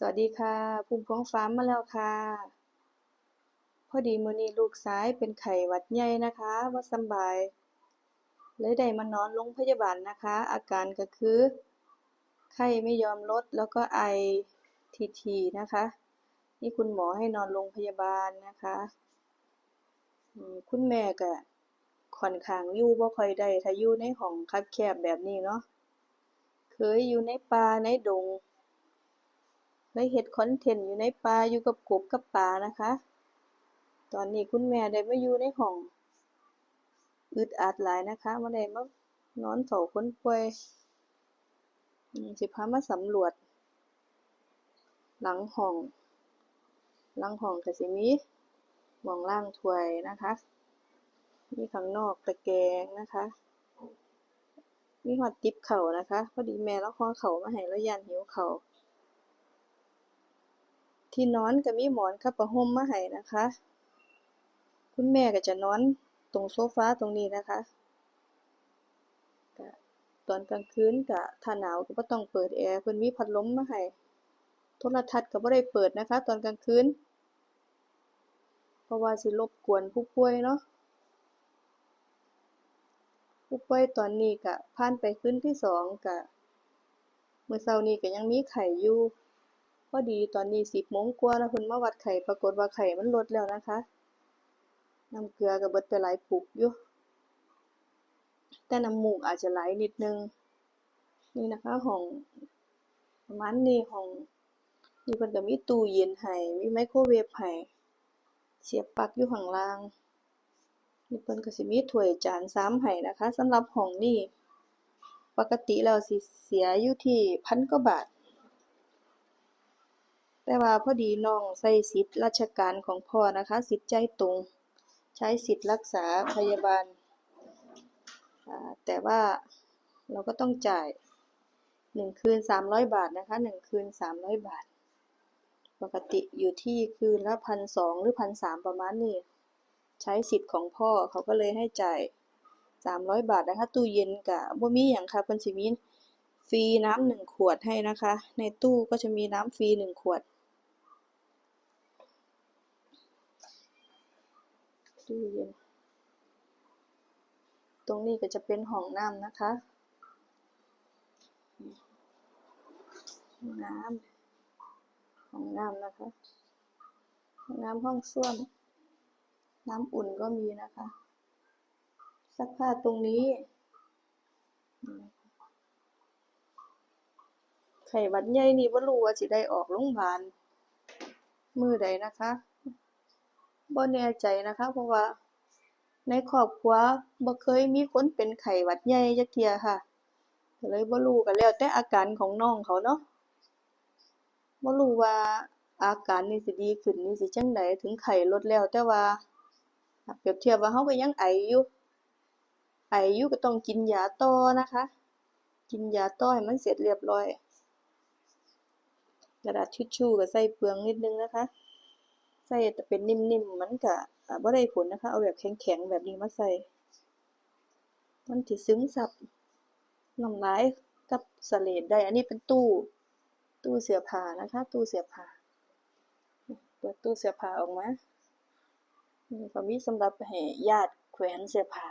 สวัสดีค่ะภูมิของฟ้ามาแล้วค่ะ พอดีมื้อนี้ลูกชายเป็นไข้หวัดใหญ่นะคะบ่สบาย เลยได้มานอนโรงพยาบาลนะคะ อาการก็คือ ไข้ไม่ยอมลดแล้วก็ไอถี่ๆนะคะ นี่คุณหมอให้นอนโรงพยาบาลนะคะคุณแม่ก็ค่อนข้างอยู่บ่ค่อยได้ถ้าอยู่ในห้องคับแคบแบบนี้เนาะเคยอยู่ในป่าในดง ยเฮ็ดคอนเทนต์อยู่ในป่าอยู่กับกบกับปลานะคะ ตอนนี้คุณแม่ได้มาอยู่ในห้องอึดอัดหลายนะคะบ่ได้มานอนเฝ้าคนป่วยสิพามาสำรวจ หลังห้อง หลังห้องก็สิมีหมองล้างถวยนะคะ มีข้างนอกตะแกรงนะคะมีฮอดติบเข้านะคะ พอดีแม่เลาห่อข้ามาให้แล้วย้านหิวเข้า ที่นอนก็มีหมอนกับผ้าห่มมาให้นะคะ คุณแม่ก็จะนอนตรงโซฟาตรงนี้นะคะตอนกลางคืนก็ถ้าหนาวก็บ่ต้องเปิดแอร์เพิ่นมีพัดลมมาให้โทรทัศน์ก็บ่ได้เปิดนะคะ ตอนกลางคืนเพราะว่าสิรบกวนผู้ป่วยเนาะผู้ป่วยตอนนี้ก็ผ่านไปคืนที่สองก็มื้อเช้านี้ก็ยังมีไข้อยู่ พอดีตอนนี้10โมงกว่าแล้วเพิ่นมาวัดไข้ปรากฏว่าไข้มันลดแล้วนะคะน้ำเกลือก็เบิดไปหลายปุกอยู่แต่น้ำมูกอาจจะไหลนิดนึง นี่นะคะห้องประมาณนี้ห้องนี่เพิ่นก็มีตู้เย็นให้มีไมโครเวฟให้เสียบปลั๊กอยู่ข้างล่างนี่เพิ่นก็สิมีถ้วยจานชามให้นะคะสำหรับห้องนี้ ปกติแล้วสิเสียอยู่ที่พันกว่าบาท แต่ว่าพอดีน้องใช้สิทธิ์ราชการของพ่อนะคะ สิทธิ์ใจตรง ใช้สิทธิ์รักษาพยาบาล แต่ว่าเราก็ต้องจ่าย1คืน300บาทนะคะ1คืน300บาท ปกติอยู่ที่คืนละ1,200หรือ1,300ประมาณนี้ ใช้สิทธิ์ของพ่อเขาก็เลยให้จ่าย300บาทนะคะ ตู้เย็นก็บ่มีหยังค่ะเพิ่นสิมีฟรีน้ำ1ขวดให้นะคะ ในตู้ก็จะมีน้ำฟรี1ขวด ตู้เย็น ตรงนี้ก็จะเป็นห้องน้ำนะคะห้องน้ำห้องน้ำนะคะห้องน้ำห้องส้วม น้ำอุ่นก็มีนะคะซักผ้าตรงนี้ ไข้หวัดใหญ่นี่บ่รู้ว่าสิได้ออกโรงบาลมือใดนะคะ บ่แน่ใจนะคะ เพราะว่า ในครอบครัวบ่เคยมีคนเป็นไข้หวัดใหญ่จักเที่ยค่ะก็เลยบ่รู้ก็แล้วแต่อาการของน้องเขาเนาะบ่รู้ว่าอาการนี่สิดีขึ้นนี่สิจั่งใดถึงไข้ลดแล้วแต่ว่าเปรียบเทียบว่าเราก็ยังไออยู่ไออยู่ก็ต้องกินยาต่อนะคะ กินยาต่อให้มันเสร็จเรียบร้อย กระดาษทิชชู่ก็ใส่เปลืองนิดนึงนะคะ ใส่แต่เป็นนิ่มๆมันก็อ่าบ่ได้ผลนะคะ เอาแบบแข็งๆแบบนี้มาใส่ มันสิซึมซับน้ำลายกับสเลดได้ อันนี้เป็นตู้ ตู้เสื้อผ้านะคะ ตู้เสื้อผ้าเปิดตู้เสื้อผ้าออกมานี่ก็มีสำหรับให้ญาติแขวนเสื้อผ้า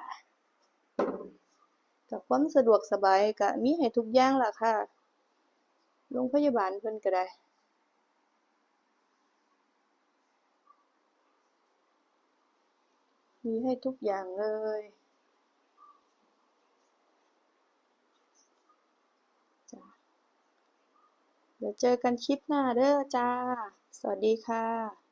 ก็ความสะดวกสบายก็มีให้ทุกอย่างล่ะค่ะโรงพยาบาลเพิ่นก็ได้ มีให้ทุกอย่างเลยจ้ะเดี๋ยวเจอกันคลิปหน้าเด้อจ้า สวัสดีค่ะ